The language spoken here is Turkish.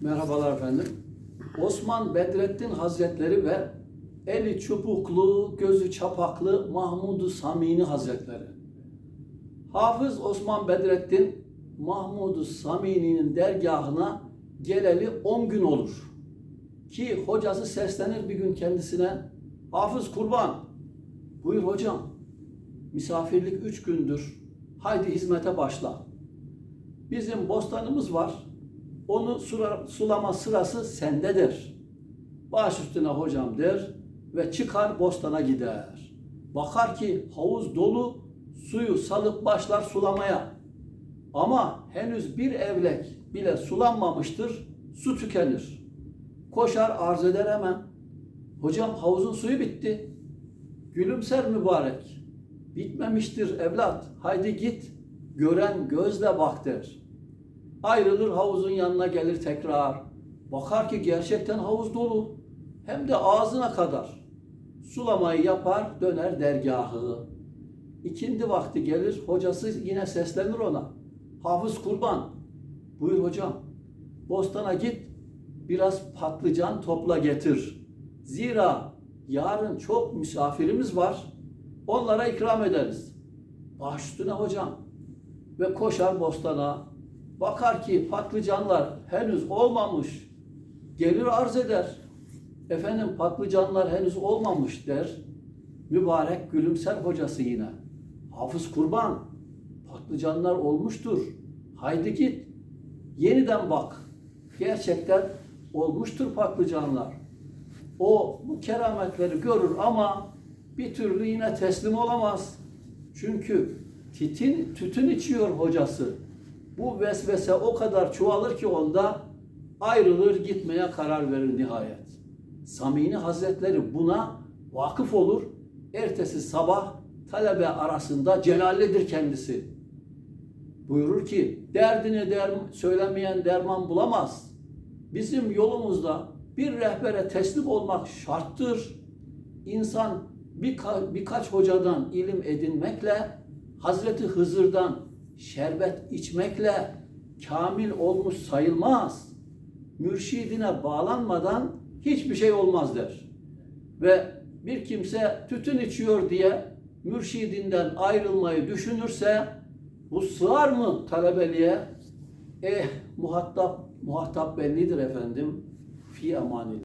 Merhabalar efendim. Osman Bedrettin Hazretleri ve eli çubuklu, gözü çapaklı Mahmud-u Samini Hazretleri. Hafız Osman Bedrettin Mahmud-u Samini'nin dergahına geleli 10 gün olur. Ki hocası seslenir bir gün kendisine. Hafız kurban. Buyur hocam. Misafirlik 3 gündür. Haydi hizmete başla. Bizim bostanımız var. Onu sulama sırası sendedir. Baş üstüne hocam der ve çıkar bostana gider. Bakar ki havuz dolu suyu salıp başlar sulamaya. Ama henüz bir evlek bile sulanmamıştır, su tükenir. Koşar arz eder hemen. Hocam havuzun suyu bitti. Gülümser mübarek. Bitmemiştir evlat. Haydi git. Gören gözle bak der. Ayrılır havuzun yanına gelir tekrar. Bakar ki gerçekten havuz dolu. Hem de ağzına kadar. Sulamayı yapar döner dergahı. İkindi vakti gelir hocası yine seslenir ona. Hafız kurban. Buyur hocam. Bostana git biraz patlıcan topla getir. Zira yarın çok misafirimiz var. Onlara ikram ederiz. Baş üstüne hocam. Ve koşar bostana. Bakar ki patlıcanlar henüz olmamış. Gelir arz eder. Efendim patlıcanlar henüz olmamış der. Mübarek gülümser hocası yine. Hafız kurban. Patlıcanlar olmuştur. Haydi git. Yeniden bak. Gerçekten olmuştur patlıcanlar. O bu kerametleri görür ama bir türlü yine teslim olamaz. Çünkü titin, tütün içiyor hocası. Bu vesvese o kadar çoğalır ki onda ayrılır gitmeye karar verir nihayet. Samini Hazretleri buna vakıf olur. Ertesi sabah talebe arasında celallidir kendisi. Buyurur ki derdini der, söylemeyen derman bulamaz. Bizim yolumuzda bir rehbere teslim olmak şarttır. İnsan birka, birkaç hocadan ilim edinmekle, Hazreti Hızır'dan şerbet içmekle kamil olmuş sayılmaz. Mürşidine bağlanmadan hiçbir şey olmaz der. Ve bir kimse tütün içiyor diye mürşidinden ayrılmayı düşünürse bu sığar mı talebeliğe? Eh muhatap muhatap bellidir efendim. Fi amani.